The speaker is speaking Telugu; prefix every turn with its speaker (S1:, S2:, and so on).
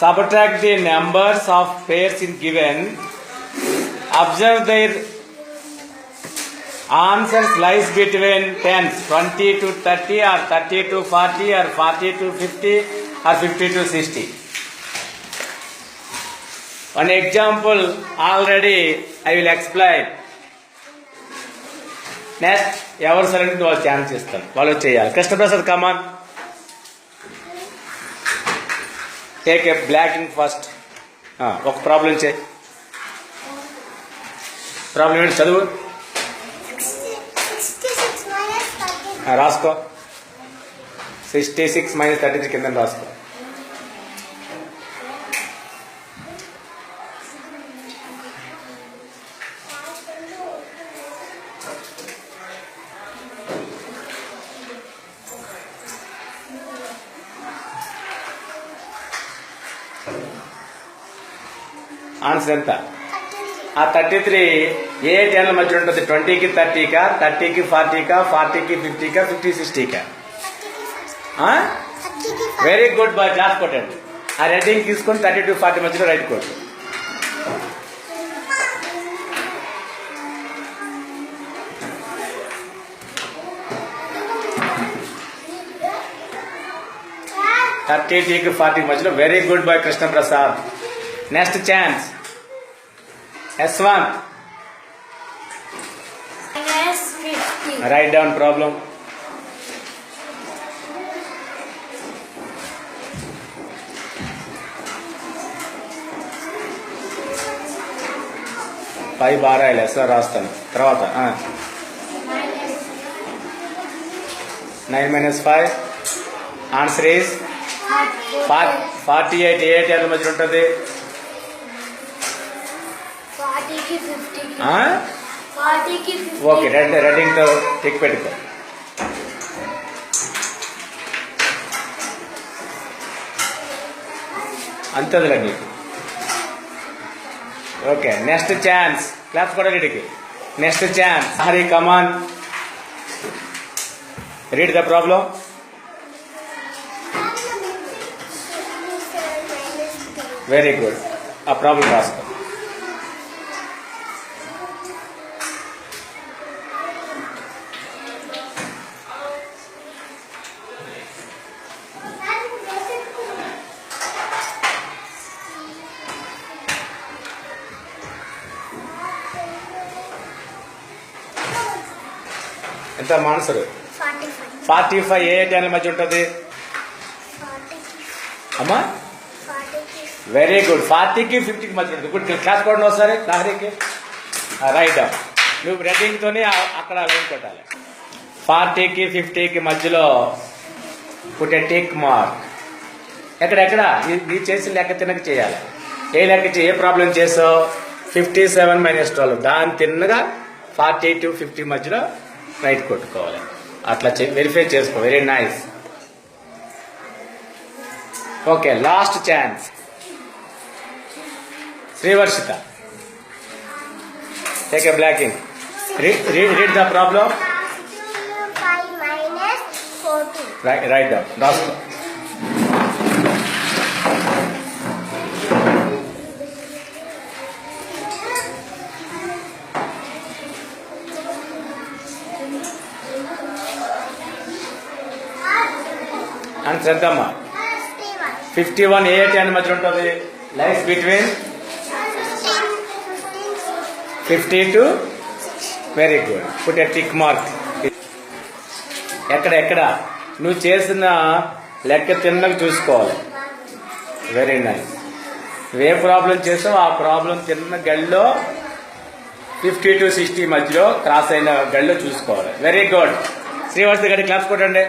S1: subtract the numbers of pairs in given observe their answers lies between tens 20 to 30 or 30 to 40 or 40 to 50 or 50 to 60 one example already i will explain next ఎవరు సరే వాళ్ళు ఛాన్స్ ఇస్తారు వాళ్ళు చేయాలి Krishnaprasad come on take a blocking first ఒక ప్రాబ్లం చే ప్రాబ్లం ఏంటి? చదువు. రాసుకో sixty six minus thirty three కింద రాసుకో. ఆన్సర్ ఎంత. ఆ థర్టీ త్రీ ఏ టెన్ల మధ్య ఉంటుంది? ట్వంటీకి థర్టీకా థర్టీకి ఫార్టీకా ఫార్టీకి ఫిఫ్టీకా ఫిఫ్టీ సిక్స్టీకా. వెరీ గుడ్ బాయ్ క్లాస్ కొట్టండి. ఆ రెడ్డింగ్ తీసుకొని థర్టీ టు ఫార్టీ మధ్యలో రైట్ కొట్టు. థర్టీ టీకి ఫార్టీ మధ్యలో very good boy Krishna Prasad next chance Yashwant
S2: Minus fifty.
S1: Write down problem పై బారాయిలు ఎస్ రాస్తాను తర్వాత nine minus five answer is forty eight A ten మధ్య ఉంటుంది? ఓకే రెడ్ రెడ్డింగ్తో టిక్ పెట్టుకో. అంతదిలే నీకు. Okay next chance. క్లాస్ కూడా వీడికి next chance. Hari come on. Read the problem. Very good ఆ ప్రాబ్లం రాసుకో. ఎంత మాన్సరు?
S2: Forty five.
S1: ఏ టెన్ మధ్య ఉంటుంది? అమ్మా? వెరీ గుడ్ ఫార్టీకి ఫిఫ్టీకి మధ్య గుడ్ క్లాస్ కొట్టండి ఒకసారి. లహరికి రైట్ నువ్వు రెడ్డింగ్తోనే అక్కడ లైన్ కొట్టాలి. ఫార్టీకి ఫిఫ్టీకి మధ్యలో పుట్టే టిక్ మార్క్ ఎక్కడెక్కడ? నీ- చేసి లెక్క తినక చేయాలి. ఏ లెక్క చే ఏ ప్రాబ్లం చేసావు? ఫిఫ్టీ సెవెన్ మైనస్ ట్వెల్వ్ దాని తిన్నగా ఫార్టీ టు ఫిఫ్టీ మధ్యలో రైట్ కొట్టుకోవాలి. అట్లా వెరిఫై చేసుకో. Very nice okay last chance Srivarshita. Take a blocking read the problem write down రాసుకో అని శ్రద్ధమ్మ ఫిఫ్టీ వన్ ఏ టెన్ మధ్య ఉంటుంది. Lies between fifty two. Very good put a tick mark ఎక్కడ ఎక్కడ? నువ్వు చేసిన లెక్క తిన్నకు చూసుకోవాలి. వెరీ నైస్ ఏ ప్రాబ్లం చేసావు ఆ ప్రాబ్లం తిన్న గడిలో ఫిఫ్టీ టు సిక్స్టీ మధ్యలో క్రాస్ అయిన గడిలో చూసుకోవాలి. వెరీ గుడ్ శ్రీవాస్ గారి క్లాస్ కొట్టండి.